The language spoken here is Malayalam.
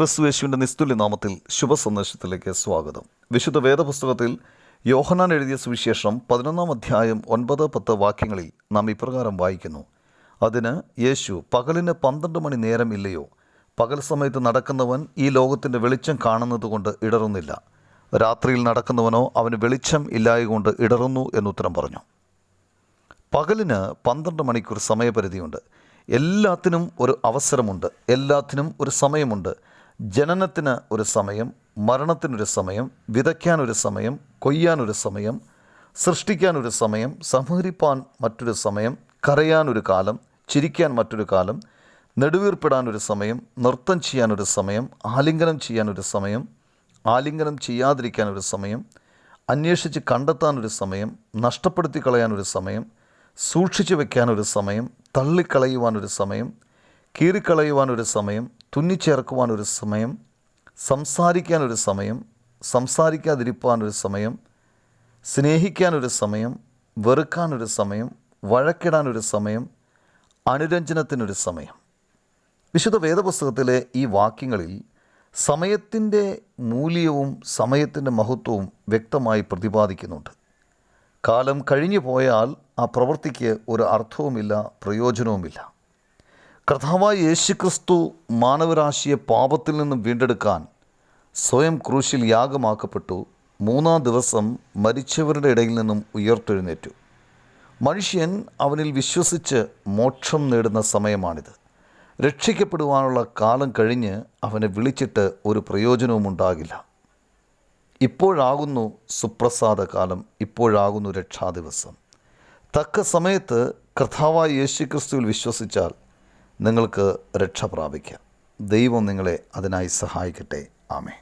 ക്രിസ്തു യേശുവിന്റെ നിസ്തുല്യ നാമത്തിൽ ശുഭസന്ദേശത്തിലേക്ക് സ്വാഗതം. വിശുദ്ധ വേദപുസ്തകത്തിൽ യോഹനാൻ എഴുതിയ സുവിശേഷം പതിനൊന്നാം അധ്യായം ഒൻപത് പത്ത് വാക്യങ്ങളിൽ നാം ഇപ്രകാരം വായിക്കുന്നു. അതിന് യേശു പകലിന് പന്ത്രണ്ട് മണി നേരം ഇല്ലയോ? പകൽ സമയത്ത് നടക്കുന്നവൻ ഈ ലോകത്തിന്റെ വെളിച്ചം കാണുന്നതുകൊണ്ട് ഇടറുന്നില്ല. രാത്രിയിൽ നടക്കുന്നവനോ അവന് വെളിച്ചം ഇല്ലായകൊണ്ട് ഇടറുന്നു എന്നുത്തരം പറഞ്ഞു. പകലിന് പന്ത്രണ്ട് മണിക്കൂർ സമയപരിധിയുണ്ട്. എല്ലാത്തിനും ഒരു അവസരമുണ്ട്. എല്ലാത്തിനും ഒരു സമയമുണ്ട്. ജനനത്തിന് ഒരു സമയം മരണത്തിനൊരു സമയം വിതയ്ക്കാനൊരു സമയം കൊയ്യാനൊരു സമയം സൃഷ്ടിക്കാനൊരു സമയം സംഹരിപ്പാൻ മറ്റൊരു സമയം കരയാനൊരു കാലം ചിരിക്കാൻ മറ്റൊരു കാലം നെടുവീർപ്പിടാനൊരു സമയം നൃത്തം ചെയ്യാനൊരു സമയം ആലിംഗനം ചെയ്യാനൊരു സമയം ആലിംഗനം ചെയ്യാതിരിക്കാനൊരു സമയം അന്വേഷിച്ച് കണ്ടെത്താനൊരു സമയം നഷ്ടപ്പെടുത്തി കളയാനൊരു സമയം സൂക്ഷിച്ചു വയ്ക്കാനൊരു സമയം തള്ളിക്കളയുവാനൊരു സമയം കീറിക്കളയുവാനൊരു സമയം തുന്നിച്ചേർക്കുവാനൊരു സമയം സംസാരിക്കാനൊരു സമയം സംസാരിക്കാതിരിപ്പാനൊരു സമയം സ്നേഹിക്കാനൊരു സമയം വെറുക്കാനൊരു സമയം വഴക്കിടാനൊരു സമയം അനുരഞ്ജനത്തിനൊരു സമയം. വിശുദ്ധ വേദപുസ്തകത്തിലെ ഈ വാക്യങ്ങളിൽ സമയത്തിന്റെ മൂല്യവും സമയത്തിന്റെ മഹത്വവും വ്യക്തമായി പ്രതിപാദിക്കുന്നുണ്ട്. കാലം കഴിഞ്ഞു പോയാൽ ആ പ്രവൃത്തിക്ക് ഒരു അർത്ഥവുമില്ല പ്രയോജനവുമില്ല. കർത്താവായ യേശുക്രിസ്തു മാനവരാശിയെ പാപത്തിൽ നിന്നും വീണ്ടെടുക്കാൻ സ്വയം ക്രൂശിൽ യാഗമാക്കപ്പെട്ടു. മൂന്നാം ദിവസം മരിച്ചവരുടെ ഇടയിൽ നിന്നും ഉയർത്തെഴുന്നേറ്റു. മനുഷ്യൻ അവനിൽ വിശ്വസിച്ച് മോക്ഷം നേടുന്ന സമയമാണിത്. രക്ഷിക്കപ്പെടുവാനുള്ള കാലം കഴിഞ്ഞ് അവനെ വിളിച്ചിട്ട് ഒരു പ്രയോജനവും ഉണ്ടാകില്ല. ഇപ്പോഴാകുന്നു സുപ്രസാദ കാലം ഇപ്പോഴാകുന്നു രക്ഷാദിവസം. തക്ക സമയത്ത് കർത്താവായ യേശുക്രിസ്തുവിൽ വിശ്വസിച്ചാൽ നിങ്ങൾക്ക് രക്ഷ പ്രാപിക്കാം. ദൈവം നിങ്ങളെ അതിനായി സഹായിക്കട്ടെ. ആമേ